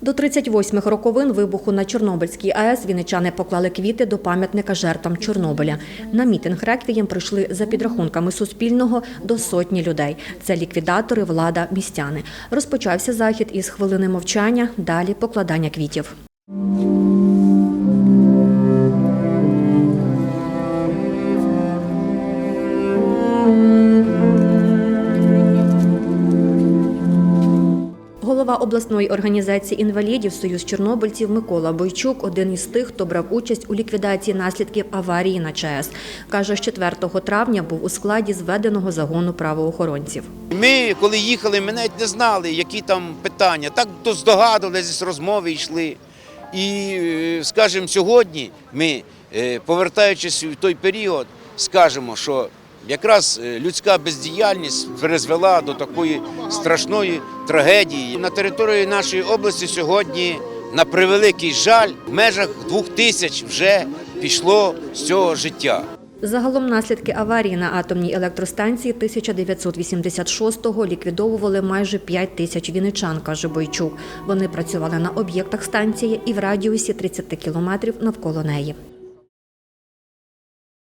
До 38-х роковин вибуху на Чорнобильській АЕС віничани поклали квіти до пам'ятника жертвам Чорнобиля. На мітинг реквієм прийшли за підрахунками Суспільного до сотні людей. Це ліквідатори, влада, містяни. Розпочався захід із хвилини мовчання, далі покладання квітів. Голова обласної організації інвалідів Союз Чорнобильців Микола Бойчук один із тих, хто брав участь у ліквідації наслідків аварії на ЧАЕС. Каже, з 4 травня був у складі зведеного загону правоохоронців. Ми, коли їхали, ми навіть не знали, які там питання. Так здогадувалися, з розмови йшли. І, е, скажімо, сьогодні ми, е, повертаючись в той період, скажемо, що якраз е, людська бездіяльність призвела до такої страшної трагедії. На території нашої області сьогодні, на превеликий жаль, в межах двох тисяч вже пішло з цього життя. Загалом наслідки аварії на атомній електростанції 1986-го ліквідовували майже 5 тисяч вінничан, каже Бойчук. Вони працювали на об'єктах станції і в радіусі 30 кілометрів навколо неї.